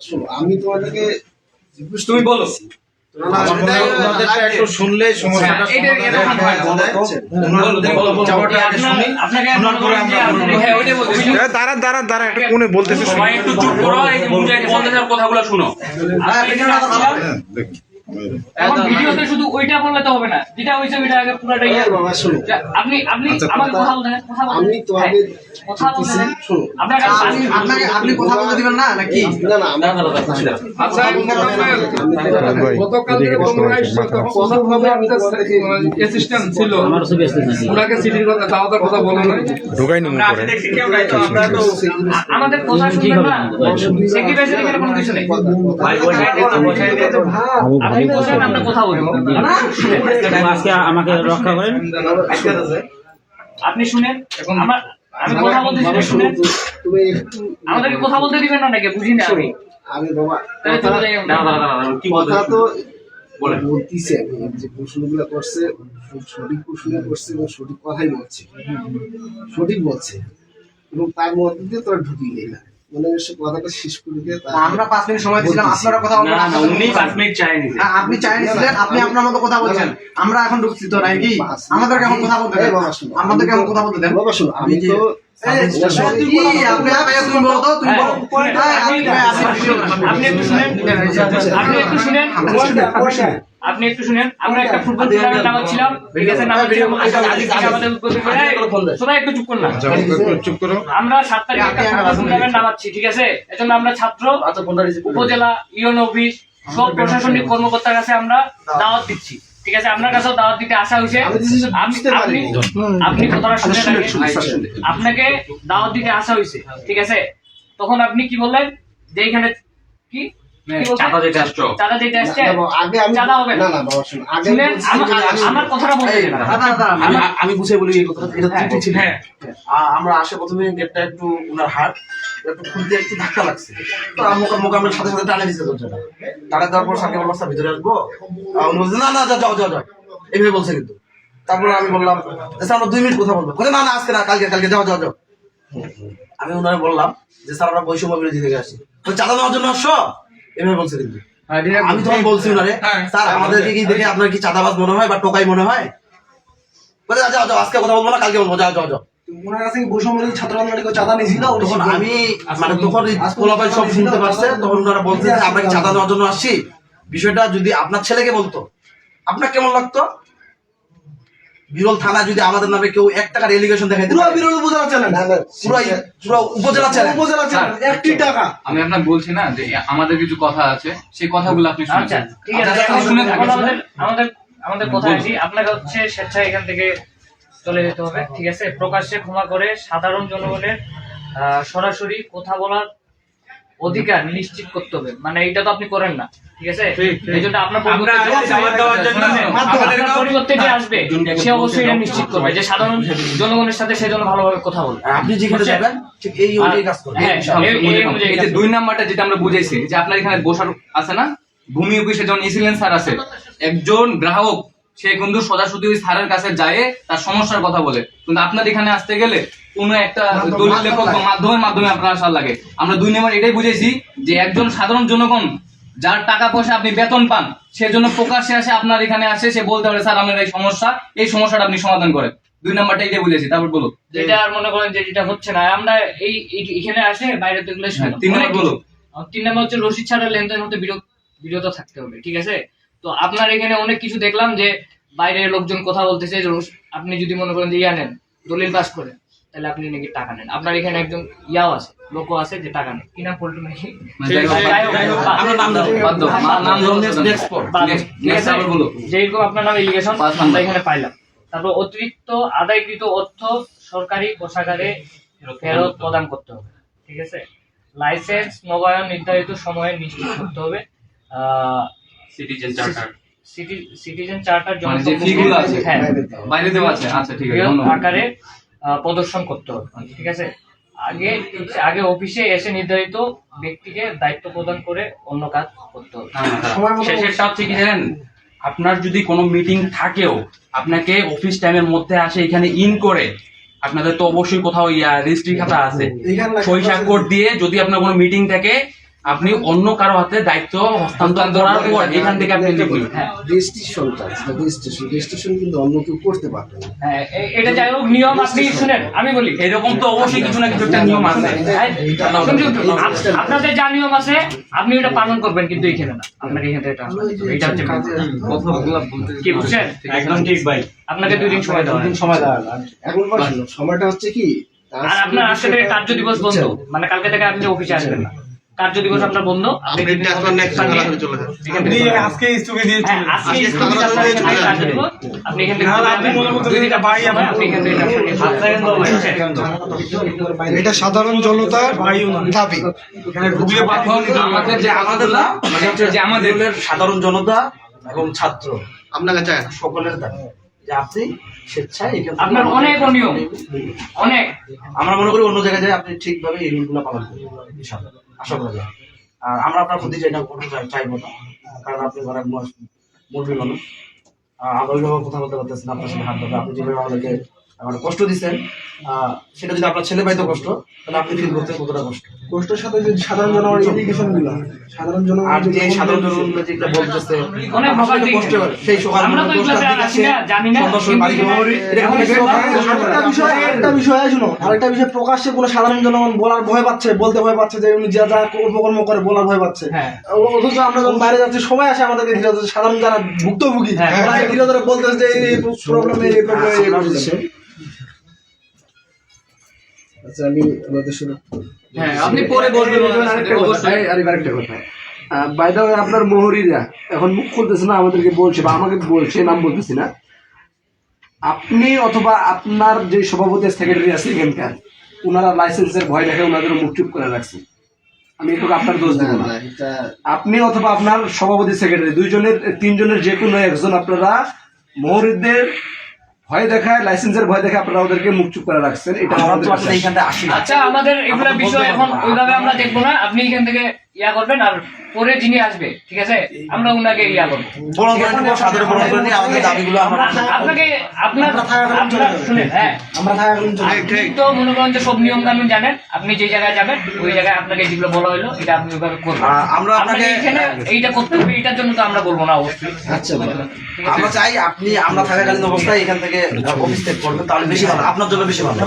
শোনো আমি তোমাদেরকে তুমি বলো। আমার মনে হয় ওনাদেরটা একটু শুনলে সমস্যাটা হ্যাঁ। দাঁড়া দাঁড়া দাঁড়া একটা কোনে বলতেছে কথাগুলো শুনো। হ্যাঁ, এখানে আসছিলাম, দেখুন, আমি- এখন ভিডিওতে শুধু ওইটা বললে তো হবে না যেটা হয়েছে ওইটা আগে পুরোটা এই বাবা শোনো যা- আপনি আপনি আমাকে কথা- কথা বলতে দেন, কথা বলতে আমি দেন। তোমাকে কথা বলতে বলতেছি, দেন। শোনো আপনার কাছে আপনি পানি- আপনাকে আপনি কথা বলতে দিবেন না নাকি? না না আমরা আচ্ছা ভাই, গতকালকে তোমরা দেখতে পাচ্ছি, আমাদের অ্যাসিস্ট্যান্ট ছিল। ওনাকে সিটির কথা দাওয়াতের কথা বলো না ঢোকাই নিমু করে আ- আমাদের কথা শুনবেন না। সেক্রিফাইসের এখানে কোনো কিছু নেই। ভাই বসাই দিন বসাই দিন তো। আজকে আমাকে রক্ষা করেন আপনি শুনেন আমার আমি কথা বলতে শুনেন। আমাদেরকে কথা বলতে দিবেন না নাকি? বুঝি না আমি। আমি বাবা। কি কথা তো বলতেছি যে প্রশ্নগুলো করছে সঠিক প্রশ্ন করছে এবং সঠিক কথাই বলছে। সঠিক বলছে। এবং তার মধ্যে দিয়ে তোরা ঢুকিয়ে গেল মানে সে কথাটা শেষ করে দিয়ে আমরা পাঁচ মিনিট সময় দিয়েছিলাম আপনারা কথা না, না, উনি পাঁচ মিনিট চায়নি হ্যাঁ, আপনি আপনার মতো কথা বলছেন আমরা এখন ঢুকছি তো নাকি এখন কথা বলতে দেন এখন কথা বলতে দেন বাবা শোনো আমি তো হ্যাঁ, একটু শুনেন আপনি একটু শুনেন আপনি একটু শুনেন আমরা একটা ফুটবল টুর্নামেন্ট নামাচ্ছিলাম ঠিক আছে নামাচ্ছিলাম আজকে থেকে আমাদের উদ্বোধন করে সবাই একটু চুপ করুন না। আচ্ছা, একটু চুপ করো। আমরা সাত তারিখে একটা টুর্নামেন্ট নামাচ্ছি ঠিক আছে? এজন্য আমরা ছাত্র উপজেলা ইউন অফিস সব প্রশাসনিক কর্মকর্তার কাছে আমরা দাওয়াত। দিচ্ছি ঠিক আছে? আপনার কাছেও দাওয়াত দিতে আসা হয়েছে। আপনি আপনি কথাটা শুনে। আপনাকে দাওয়াত দিতে আসা হয়েছে ঠিক আছে? তখন আপনি কি বললেন? যে এখানে কি? কি বলছেন? চাঁদা দিতে আসছো। চাঁদা দিতে আসছে না, বাবা, আগে আমি বুঝে বলি এই কথাটা এটা হ্যাঁ, হ্যাঁ। আ- আমরা আসে প্রথমে গেটটা একটু ওনার হাত একটু খুলতে একটু ধাক্কা লাগছে। তো মুখ মুখ সাথে সাথে টানে দিচ্ছে দরজাটা। টানে দেওয়ার পর স্যারকে বললাম ভিতরে আসব। না না যাও যাও যাও। এইভাবে বলছে কিন্তু। তারপরে আমি বললাম স্যার আমরা দুই মিনিট কথা বলব। বলে না না আজকে না কালকে কালকে যাও যাও যাও। আমি ওনারে বললাম যে স্যার আমরা বৈষম্য বিরোধী থেকে আসি। তো চাঁদা দেওয়ার জন্য আসছো? এভাবে বলছে কিন্তু। আমি তখন বলছি ওনারে স্যার আমাদেরকে কি দেখে আপনার কি চাঁদাবাজ মনে হয় বা টোকাই মনে হয়? বলে যাও যাও আজকে কথা বলব না কালকে বলব যাও যাও যাও। ওনার কাছে কি ছাত্র আন্দোলনে চাঁদা নিয়েছিল? তখন আমি মানে তখন এই সব শুনতে পারছে তখন ওনারা বলছে যে আমরা কি চাঁদা দেওয়ার জন্য আসছি? বিষয়টা যদি আপনার ছেলেকে বলতো আপনার কেমন লাগতো? বিরল থানা যদি আমাদের নামে কেউ এক টাকার এলিগেশন দেখাইতে পুরো বিরোধী উপজেলা চ্যানেল পুরো পুরো উপজেলা চ্যালেঞ্জ উপজেলা চ্যানেল একটি টাকা। আমি আপনাকে বলছি না যে আমাদের কিছু কথা আছে সেই কথাগুলো আপনি আচ্ছা ঠিক আছে। শুনে থাকেন, আমাদের আমাদের আমাদের কথা আসি আপনাকে হচ্ছে স্বেচ্ছায় এখান থেকে চলে যেতে হবে ঠিক আছে? প্রকাশ্যে ক্ষমা করে সাধারণ জনগণের আহ, সরাসরি কথা বলার অধিকার নিশ্চিত করতে হবে। মানে এটা তো আপনি করেন না ঠিক আছে? এই জন্য আপনার পরিবর্তে যে আসবে, সে অবশ্যই এটা নিশ্চিত করবে যে সাধারণ জনগণের সাথে সে যেন ভালোভাবে কথা বলবে আপনি যেখানে যাবেন ঠিক এই ওইটাই কাজ করবেন হ্যাঁ এই- যে দুই নাম্বারটা যেটা আমরা বুঝাইছি যে আপনার এখানে বসার আছে না? ভূমি অফিসে যখন ইসিলেন স্যার আছে একজন গ্রাহক সে কিন্তু সোজাসুজি ওই স্যারের কাছে যায় তার সমস্যার কথা বলে। কিন্তু আপনার এখানে আসতে গেলে কোনো একটা দলিল লেখক বা মাধ্যমের মাধ্যমে আপনার আসার লাগে। আমরা দুই নম্বর এটাই বুঝেছি যে একজন সাধারণ জনগণ যার টাকা পয়সা আপনি বেতন পান সেজন্য প্রকাশ্যে আসে আপনার এখানে আসে সে বলতে পারে স্যার আপনার এই সমস্যা এই সমস্যাটা আপনি সমাধান করেন। দুই নাম্বারটা এটাই বুঝেছি তারপর বলুন যেটা আর মনে করেন যে যেটা হচ্ছে না। আমরা এই এখানে আসে বাইরে তো এগুলো হ্যাঁ, তিন নম্বর বলো। তিন নম্বর হচ্ছে রসিদ ছাড়া লেনদেন হতে বিরত বিরত থাকতে হবে ঠিক আছে? তো আপনার এখানে অনেক কিছু দেখলাম যে বাইরের লোকজন কথা বলতেছে আপনি যদি মনে করেন যে ইয়া নেন দলিল পাস করেন। তাহলে আপনি নাকি টাকা নেন। আপনার এখানে একজন ইয়াও আছে লোকও আছে যে টাকা নেন কি নাম পল্টু নাকি। যেরকম আপনার নাম ইলিগেশন পাঁচ আমরা এখানে পাইলাম। তারপর অতিরিক্ত আদায়কৃত অর্থ সরকারি কোষাগারে ফেরত প্রদান করতে হবে। ঠিক আছে? লাইসেন্স নবায়ন নির্ধারিত সময়ে নিশ্চিত করতে হবে। সিটিজেন চার্টার সিটিজেন চার্টার মানে যে fee গুলো আছে, হ্যাঁ। বাইরে দেওয়া আছে। আচ্ছা ঠিক আছে ধন্যবাদ। আকারে প্রদর্শন করতে হবে। ঠিক আছে? আগে আগে অফিসে এসে নির্ধারিত ব্যক্তিকে দায়িত্ব প্রদান করে অন্য কাজ করতে হবে। হচ্ছে কি জানেন আপনার যদি কোনো মিটিং থাকেও আপনাকে অফিস টাইমের মধ্যে আসে এখানে ইন করে আপনাদের তো অবশ্যই কোথাও ইয়া রেজিস্ট্রি খাতা আছে। সই স্বাক্ষর দিয়ে যদি আপনার কোনো মিটিং থাকে আপনি অন্য কারও হাতে দায়িত্ব হস্তান্তর করার পর এখান থেকে আপনি লিখবেন হ্যাঁ। রেজিস্ট্রেশনটা রেজিস্ট্রেশন রেজিস্ট্রেশন কিন্তু অন্য কেউ করতে পারবে না। হ্যাঁ, এটা যাই হোক নিয়ম আপনি শুনেন আমি বলি। এরকম তো অবশ্যই কিছু না কিছু একটা নিয়ম আছে। হ্যাঁ, আপ- আপনাদের যা নিয়ম আছে আপনি ওটা পালন করবেন কিন্তু এখানে না। আপনাকে এখান হবে। এটা হচ্ছে main। কি বুঝছেন? একদম ঠিক ভাই। আপনাকে দুই দিন সময় দেওয়া হয়। সময় দেওয়া এখন সময়টা হচ্ছে কি? আর আপনার আজকে থেকে কার্য দিবস বন্ধ। মানে কালকে থেকে আপনি অফিসে আসবেন না। কার্য দিবস আপনার বন্ধ। আপনি আজকে স্থগিত দিয়ে আজকে স্থগিত আপনার এখানে কার্য দিবস। আপনি এখান থেকে চলে যাবেন। দুই দিন আপনার সময়, আপনি এখান থেকে transfer নিয়ে যাবেন। এটা সাধারণ জনতার দাবি। আমাদের যে আমাদের মানে হচ্ছে যে আমাদের সাধারণ জনতা এবং ছাত্র আপনাকে চায় সকলের দাবি যে আপনি স্বেচ্ছায় আপনার অনেক অনিয়ম। অনেক। আমরা মনে করি অন্য জায়গায় যায় আপনি ঠিকভাবে এই রুলগুলো পালন করবেন আশা করা যায়। আর আমরা আপনার প্রতি না চাই- চাইব না। কারণ আপনি ঘরের মুরব্বী মানুষ। আহ, আমরা ওইভাবে কথা বলতে পারতেছেন আপনার সাথে হাত আপনি যেভাবে আমাদেরকে আমার কষ্ট দিচ্ছেন সেটা যদি আপনার ছেলে পাইতো কষ্ট তাহলে আপনি ফিল করতেন কতটা কষ্ট কষ্টের সাথে যে সাধারণ জনগণেরগুলো সাধারণ আর যে সাধারণ যেগুলো বলতেছে অনেক কষ্ট হয়। সেই সকাল আমরা তো এগুলো জানি না, আরেকটা বিষয় শুনো আরেকটা বিষয় প্রকাশ্যে কোনো সাধারণ জনগণ বলার ভয় পাচ্ছে বলতে ভয় পাচ্ছে যে উনি যা যা কর্মকর্ম করে বলার ভয় পাচ্ছে হ্যাঁ। অথচ আমরা যখন বাইরে যাচ্ছি সবাই আসে আমাদেরকে ধীরে ধীরে সাধারণ যারা ভুক্তভোগী হ্যাঁ। ধীরে ধীরে বলতেছে যে এই প্রবলেম এই প্রবলেম। আচ্ছা আমি আমাদের শুনে হ্যাঁ আপনি পরে বলবেন আরেকটা কথা বাইদা আপনার মোহরিরা এখন মুখ খুলতেছে না আমাদেরকে বলছে বা আমাকে বলছে নাম বলতেছি না। আপনি অথবা আপনার যে সভাপতি সেক্রেটারি আছে এখানকার ওনারা লাইসেন্সের ভয় দেখে ওনাদের মুখ চুপ করে রাখছে। আমি একটু আপনার দোষ দেবো না। আপনি অথবা আপনার সভাপতি সেক্রেটারি দুইজনের তিনজনের যে কোনো একজন আপনারা মহরিদদের ভয় দেখায় লাইসেন্সের ভয় দেখে আপনারা ওদেরকে মুখ চুপ করে রাখছেন এটা আমাদের। আচ্ছা আমাদের এগুলা বিষয় এখন ওইভাবে আমরা দেখব না। আপনি এখান থেকে ইয়া করবেন আর পরে যিনি আসবে ঠিক আছে? আমরা উনাকে ইয়া করব। বরং করে নিবো, সাদরে বরং করে নিয়ে আমাদের দাবিগুলো আমরা আপনাকে আপনার আপনার শুনেন হ্যাঁ। আমরা তো মনে করেন যে সব নিয়ম কানুন জানেন আপনি যে জায়গায় যাবেন ওই জায়গায় আপনাকে যেগুলো বলা হলো এটা আপনি ওইভাবে করবেন। আমরা আপনাকে এখানে এইটা করতে হবে এটার জন্য তো আমরা বলব না অবশ্যই। আচ্ছা আমরা চাই আপনি আমরা থাকাকালীন অবস্থায় এখান থেকে অফিস থেকে করবেন তাহলে বেশি ভালো। আপনার জন্য বেশি ভালো।